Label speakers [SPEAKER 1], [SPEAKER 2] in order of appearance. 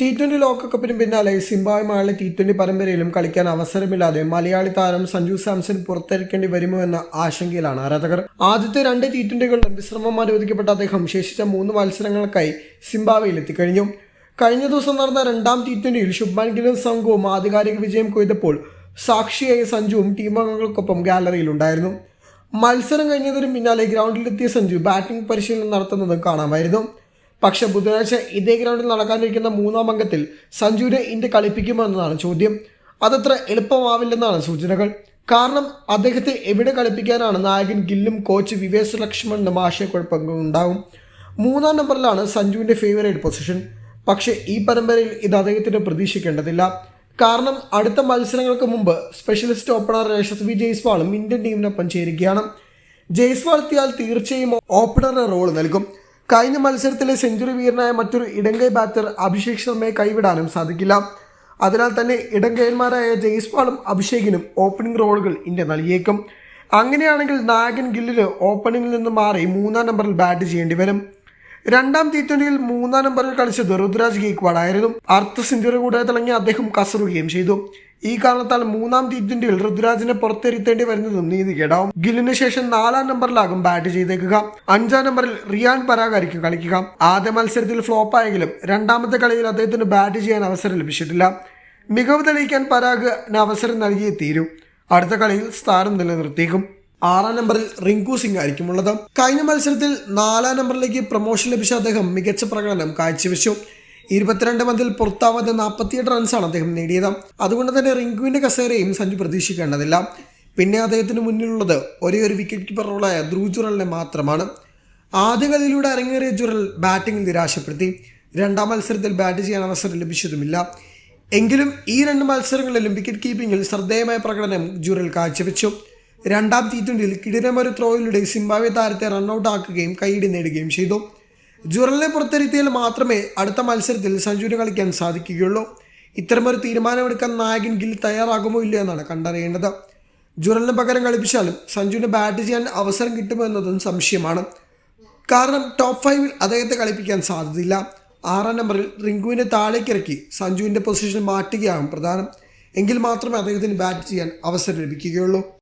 [SPEAKER 1] T twenty ലോകകപ്പിന് പിന്നാലെ സിംബായുമായുള്ള T twenty പരമ്പരയിലും കളിക്കാൻ അവസരമില്ലാതെ മലയാളി താരം സഞ്ജു സാംസൺ പുറത്തിറക്കേണ്ടി വരുമോ എന്ന ആശങ്കയിലാണ് ആരാധകർ. ആദ്യത്തെ രണ്ട് ടി ട്വന്റികളിലും വിശ്രമം അനുവദിക്കപ്പെട്ട അദ്ദേഹം ശേഷിച്ച മൂന്ന് മത്സരങ്ങൾക്കായി സിംബാവയിൽ എത്തിക്കഴിഞ്ഞു. കഴിഞ്ഞ ദിവസം നടന്ന രണ്ടാം ടി ട്വന്റിയിൽ ശുഭ്മാൻ ഗിലും സംഘവും ആധികാരിക വിജയം കൊയ്തപ്പോൾ സാക്ഷിയായ സഞ്ജുവും ടീമംഗങ്ങൾക്കൊപ്പം ഗാലറിയിലുണ്ടായിരുന്നു മത്സരം കഴിഞ്ഞതിന് പിന്നാലെ ഗ്രൗണ്ടിലെത്തിയ സഞ്ജു ബാറ്റിംഗ് പരിശീലനം നടത്തുന്നത് കാണാമായിരുന്നു. പക്ഷെ ബുധനാഴ്ച ഇതേ ഗ്രൗണ്ടിൽ നടക്കാനിരിക്കുന്ന മൂന്നാം അംഗത്തിൽ സഞ്ജുവിനെ ഇന്ത്യ കളിപ്പിക്കുമെന്നതാണ് ചോദ്യം. അതത്ര എളുപ്പമാവില്ലെന്നാണ് സൂചനകൾ. കാരണം അദ്ദേഹത്തെ എവിടെ കളിപ്പിക്കാനാണ് നായകൻ ഗില്ലും കോച്ച് വിവേശ ലക്ഷ്മണനും ആശയക്കുഴപ്പങ്ങളും ഉണ്ടാവും മൂന്നാം നമ്പറിലാണ് സഞ്ജുവിന്റെ ഫേവറേറ്റ് പൊസിഷൻ പക്ഷേ ഈ പരമ്പരയിൽ ഇത് അദ്ദേഹത്തിന് പ്രതീക്ഷിക്കേണ്ടതില്ല. കാരണം അടുത്ത മത്സരങ്ങൾക്ക് മുമ്പ് സ്പെഷ്യലിസ്റ്റ് ഓപ്പണർ യശസ്വി ജയ്സ്വാളും ഇന്ത്യൻ ടീമിനൊപ്പം ചേരുകയാണ്. ജയ്സ്വാൾ എത്തിയാൽ തീർച്ചയായും ഓപ്പണറിന് റോൾ നൽകും. കഴിഞ്ഞ മത്സരത്തിലെ സെഞ്ചുറി വീരനായ മറ്റൊരു ഇടങ്കൈ ബാറ്റർ അഭിഷേക് ശർമ്മയെ കൈവിടാനും സാധിക്കില്ല. അതിനാൽ തന്നെ ഇടങ്കയന്മാരായ ജയ്സ്വാളും അഭിഷേകിനും ഓപ്പണിംഗ് റോളുകൾ ഇന്ത്യ നൽകിയേക്കും. അങ്ങനെയാണെങ്കിൽ നായകൻ ഗില്ലിന് ഓപ്പണിംഗിൽ നിന്ന് മാറി മൂന്നാം നമ്പറിൽ ബാറ്റ് ചെയ്യേണ്ടി വരും. രണ്ടാം ടി ട്വന്റിയിൽ മൂന്നാം നമ്പറിൽ കളിച്ചത് ഋതുരാജ് ഗേക്ക്വാഡായിരുന്നു ആയിരുന്നു സെഞ്ചുറി കൂടാതെ തിളങ്ങി അദ്ദേഹം കസറുകയും ചെയ്തു. ഈ കാരണത്താൽ മൂന്നാം ടി ട്വന്റിയിൽ ഋതുരാജിനെ പുറത്തിരുത്തേണ്ടി വരുന്നതും നീതികേടാവും ഗില്ലിന് ശേഷം നാലാം നമ്പറിലാകും ബാറ്റ് ചെയ്തേക്കുക. അഞ്ചാം നമ്പറിൽ റിയാൻ പരാഗായിരിക്കും കളിക്കുക. ആദ്യ മത്സരത്തിൽ ഫ്ലോപ്പായെങ്കിലും രണ്ടാമത്തെ കളിയിൽ അദ്ദേഹത്തിന് ബാറ്റ് ചെയ്യാൻ അവസരം ലഭിച്ചിട്ടില്ല. മികവ് തെളിയിക്കാൻ പരാഗിന് അവസരം നൽകിയേ തീരൂ. അടുത്ത കളിയിൽ സ്ഥാനം നിലനിർത്തിയേക്കും. ആറാം നമ്പറിൽ റിങ്കു സിംഗ് ആയിരിക്കും ഉള്ളത്. കഴിഞ്ഞ മത്സരത്തിൽ നാലാം നമ്പറിലേക്ക് പ്രൊമോഷൻ ലഭിച്ച അദ്ദേഹം മികച്ച പ്രകടനം കാഴ്ചവെച്ചു. ഇരുപത്തിരണ്ട് പന്തിൽ പുറത്താവാതെ നാൽപ്പത്തിയെട്ട് റൺസാണ് അദ്ദേഹം നേടിയത്. അതുകൊണ്ട് തന്നെ റിങ്കുവിന്റെ കസേരയും സഞ്ജു പ്രതീക്ഷിക്കേണ്ടതില്ല. പിന്നെ അദ്ദേഹത്തിന് മുന്നിലുള്ളത് ഒരേ ഒരു വിക്കറ്റ് കീപ്പർ റോളായ ധ്രുവ് ജുറലിനെ മാത്രമാണ്. ആദ്യ കളിയിലൂടെ അരങ്ങേറിയ ജുറൽ ബാറ്റിംഗിൽ നിരാശപ്പെടുത്തി. രണ്ടാം മത്സരത്തിൽ ബാറ്റ് ചെയ്യാൻ അവസരം ലഭിച്ചതുമില്ല. എങ്കിലും ഈ രണ്ട് മത്സരങ്ങളിലും വിക്കറ്റ് കീപ്പിംഗിൽ ശ്രദ്ധേയമായ പ്രകടനം ജുറൽ കാഴ്ചവെച്ചു. രണ്ടാം ടി കിടിരമൊരു ത്രോയിലൂടെ സിംബാബ്വെ താരത്തെ റണ്ണൌട്ട് ആക്കുകയും കൈയിടി നേടുകയും ചെയ്തു. ജുറലിനെ പുറത്തിരുത്തിയാൽ മാത്രമേ അടുത്ത മത്സരത്തിൽ സഞ്ജുവിന് കളിക്കാൻ സാധിക്കുകയുള്ളൂ. ഇത്തരമൊരു തീരുമാനമെടുക്കാൻ നായകൻ ഗിൽ തയ്യാറാകുമോ ഇല്ലയോ എന്നാണ് കണ്ടറിയേണ്ടത്. ജുറലിന് പകരം കളിപ്പിച്ചാലും സഞ്ജുവിന് ബാറ്റ് ചെയ്യാൻ അവസരം കിട്ടുമോ എന്നതും സംശയമാണ്. കാരണം ടോപ്പ് ഫൈവിൽ അദ്ദേഹത്തെ കളിപ്പിക്കാൻ സാധ്യതയില്ല. ആറാം നമ്പറിൽ റിങ്കുവിനെ താഴേക്കിറക്കി സഞ്ജുവിന്റെ പൊസിഷൻ മാറ്റുകയാകും പ്രധാനം. എങ്കിൽ മാത്രമേ അദ്ദേഹത്തിന് ബാറ്റ് ചെയ്യാൻ അവസരം ലഭിക്കുകയുള്ളൂ.